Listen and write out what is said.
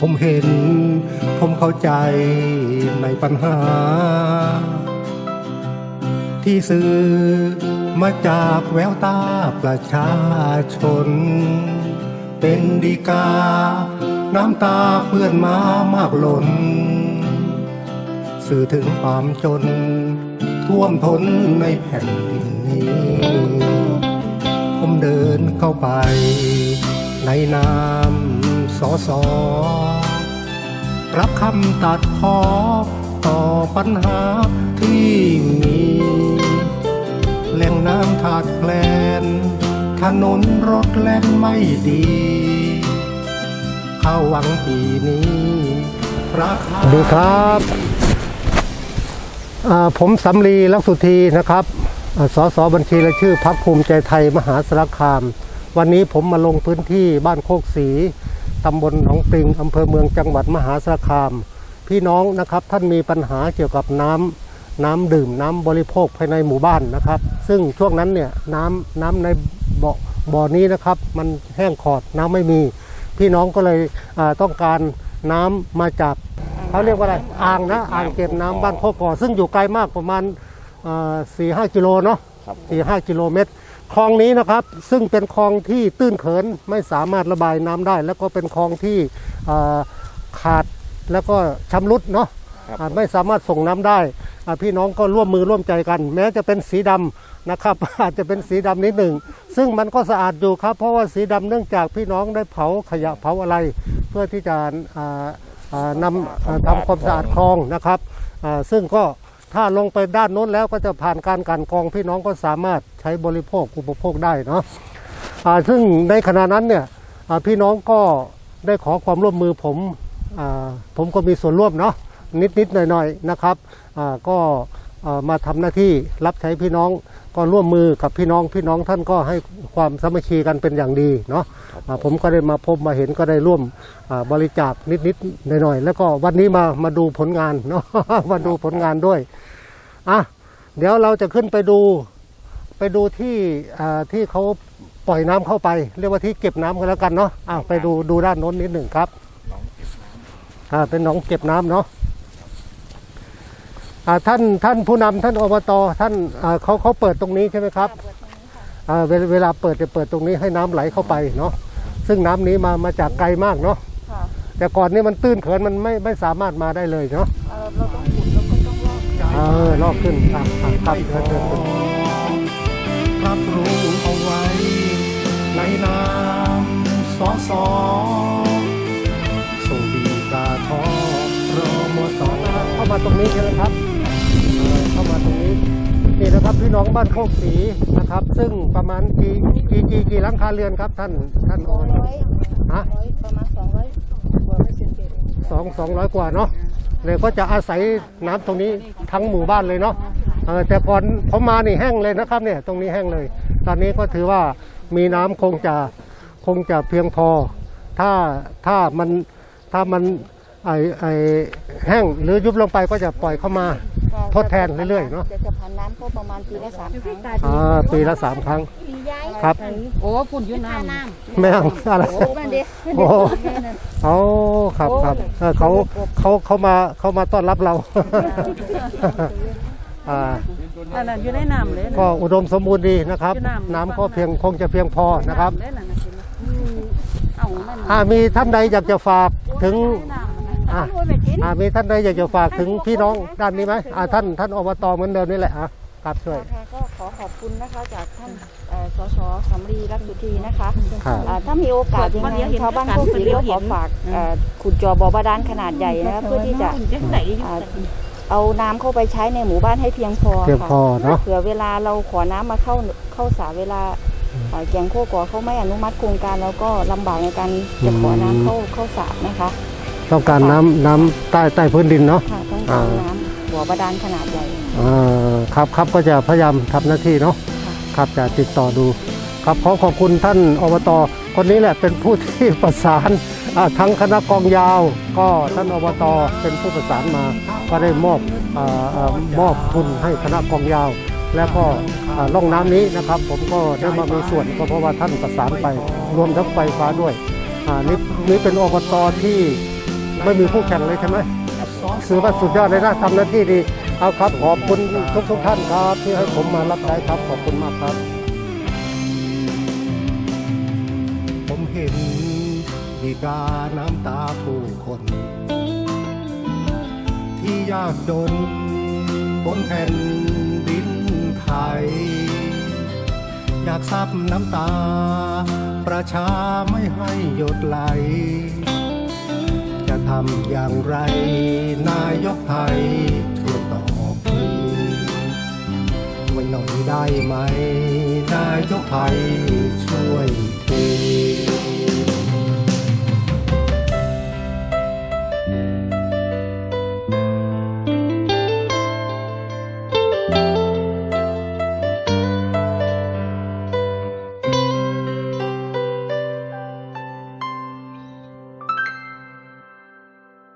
ผมเห็น ผมเข้าใจในปัญหา ที่สื่อมาจากแววตาประชาชน เป็นดีกา น้ำตาเปื้อนมามากล้น สื่อถึงความจน ท่วมท้นในแผ่นดินนี้ ผมเดินเข้าไปในนาม สอสอรับคำตัดพอต่อปัญหาที่มี แหล่งน้ำขาดแคลน ถนนรถแล่นไม่ดี เข้าหวังปีนี้ราคาดีครับผมสำลีลักษุทีนะครับอ่าสสบัญชีรายชื่อพักภูมิใจไทยมหาสารคาม วันนี้ผมมาลงพื้นที่บ้านโคกศรี ตำบลหนองปริงอำเภอเมืองจังหวัดมหาสารคาม พี่น้องนะครับท่านมีปัญหาเกี่ยวกับน้ำน้ำดื่มน้ำบริโภคภายในหมู่บ้านนะครับ ซึ่งช่วงนั้นเนี่ยน้ำน้ำในบ่อบ่อนี้นะครับมันแห้งขอดน้ำไม่มี พี่น้องก็เลยอ่าต้องการน้ำมาจากเขาเรียกว่าอะไรอ่างนะอ่างเก็บน้ำบ้านโคกอซึ่งอยู่ไกลมากประมาณสี่ห้ากิโลเนาะครับสี่ห้ากิโลเมตร คลองนี้นะครับซึ่งเป็นคลองที่ตื้นเขินไม่สามารถระบายน้ำได้ แล้วก็เป็นคลองที่อ่าขาดแล้วก็ชำรุดเนาะครับอ่าไม่สามารถส่งน้ำได้อ่าพี่น้องก็ร่วมมือร่วมใจกัน แม้จะเป็นสีดำนะครับ อาจจะเป็นสีดำนิดหนึ่ง ซึ่งมันก็สะอาดอยู่ครับ เพราะว่าสีดำเนื่องจากพี่น้องได้เผาขยะเผาอะไร เพื่อที่จะอ่าอ่านำอ่าทำความสะอาดคลองนะครับอ่าซึ่งก็ ถ้าลงไปด้านโน้นแล้วก็จะผ่านการกันกองพี่น้องก็สามารถใช้บริโภคอุปโภคได้เนาะซึ่งในขณะนั้นเนี่ยพี่น้องก็ได้ขอความร่วมมือผมอผมก็มีส่วนร่วมเนาะนิดๆหน่อยๆนะครับก็ มาทำหน้าที่รับใช้พี่น้องก็ร่วมมือกับพี่น้องพี่น้องท่านก็ให้ความสามัคคีกันเป็นอย่างดีเนาะอ่าผมก็ได้มาพบมาเห็นก็ได้ร่วมอ่าบริจาคนิดๆหน่อยๆแล้วก็วันนี้มามาดูผลงานเนาะมาดูผลงานด้วยอะเดี๋ยวเราจะขึ้นไปดูไปดูที่อ่าที่เขาปล่อยน้ำเข้าไป เรียกว่าที่เก็บน้ำกันแล้วกันเนาะอะไปดูดูด้านโน้นนิดหนึ่งครับอ่าเป็นหนองเก็บน้ำเนาะอ่า ท่านท่านผู้นำท่านอบตท่านอ่าเขาเขาเปิดตรงนี้ใช่ไหมครับอ่าเวลาเวลาเปิดจะเปิดตรงนี้ให้น้ำไหลเข้าไปเนาะซึ่งน้ำนี้มามาจากไกลมากเนาะค่ะแต่ก่อนนี้มันตื้นเขินมันไม่ไม่สามารถมาได้เลยเนาะเอ่อเราต้องขุดแล้วก็ต้องลอกเออลอกขึ้นอะอะครับเชิญเชิญเชิญรับรู้เอาไว้ในนามสอสอส่งดีกาทอรอมตอเข้ามาตรงนี้ใช่ไหมครับ เออเข้ามาตรงนี้นี่นะครับพี่น้องบ้านโคกศรีนะครับ ซึ่งประมาณกี่กี่กี่กี่หลังคาเรือนครับท่านท่านออนร้อยฮะร้อยประมาณสองร้อยกว่าไม่เศษเศษสองสองร้อยกว่าเนาะเลยก็จะอาศัยน้ำตรงนี้ทั้งหมู่บ้านเลยเนาะเออแต่ก่อนผมมานี่แห้งเลยนะครับเนี่ยตรงนี้แห้งเลย ตอนนี้ก็ถือว่ามีน้ำคงจะคงจะเพียงพอ ถ้าถ้ามันถ้ามันไอไอแห้งหรือยุบลงไปก็จะปล่อยเข้ามาท ดแทนเรื่อยๆเนอะจะจะผ่านน้ำก็ประมาณปีละสามครั้งอ่าปีละสามครั้งครับ โอ้ฝุ่นอยืนน้ำแม่งอะไรโอ้มันเด็กโอ้เอาครับครับเออเขาเขาเขามาเขามาต้อนรับเราอ่าอันนั้นอยู่ในน้ำเลยนะก็อุดมสมบูรณ์ดีนะครับอยู่น้ำน้ำก็เพียงคงจะเพียงพอนะครับเลยนะเอามันอ่ามีท่านใดอยากจะฝากถึงน้ำ อ่าอ่ามีท่านใดอยากจะฝากถึงพี่น้องด้านนี้ไหมอ่าท่านท่านอบตเหมือนเดิมนี่แหละอะครับช่วยค่ะก็ขอขอบคุณนะคะจากท่านเอ่อสสสำรีรักสุธีนะคะครับอ่าถ้ามีโอกาสยังไงชาวบ้านโคกศรีก็ขอฝากเอ่อขุดเจอบ่อบาดาลขนาดใหญ่นะคะเพื่อที่จะอ่าเอาน้ำเข้าไปใช้ในหมู่บ้านให้เพียงพอเพียงพอค่ะเนาะเผื่อเวลาเราขอน้ำมาเข้าเข้าสาเวลาเอ่อแกงโคกอเขาไม่อนุมัติโครงการแล้วก็ลำบากในการจะขอน้ำเข้าเข้าสานะคะ ต้องการน้ำน้ำใต้ใต้พื้นดินเนาะ ค่ะต้องการอ่า น้ำบ่อบาดาลขนาดใหญ่อ่าครับครับก็จะพยายามทำหน้าที่เนาะค่ะครับจะติดต่อดู ครับขอขอบคุณท่านอบตคนนี้แหละเป็นผู้ที่ประสานอ่าทั้งคณะกองยาว ก็ท่านอบตเป็นผู้ประสานมา ก็ได้มอบอ่าอ่ามอบทุนให้คณะกองยาว แล้วก็อ่าร่องน้ำนี้นะครับ ผมก็ได้มามีส่วนก็เพราะว่าท่านประสานไปรวมทั้งไฟฟ้าด้วยอ่านี่นี่เป็นอบตที่ ไม่มีคู่แข่งเลยใช่ไหมถือว่าสุดยอดเลยนะทำหน้าที่ดีเอาครับขอบคุณทุกทุกๆท่านครับที่ให้ผมมารับใช้ครับขอบคุณมากครับ ผมเห็นดีกาน้ำตาผู้คน ที่ยากจนบนแผ่นดินไทย อยากซับน้ำตา ประชาไม่ให้หยดไหล ทำอย่างไร นายกไทยช่วยตอบทีช่วยหน่อยได้ไหม นายกไทยช่วยที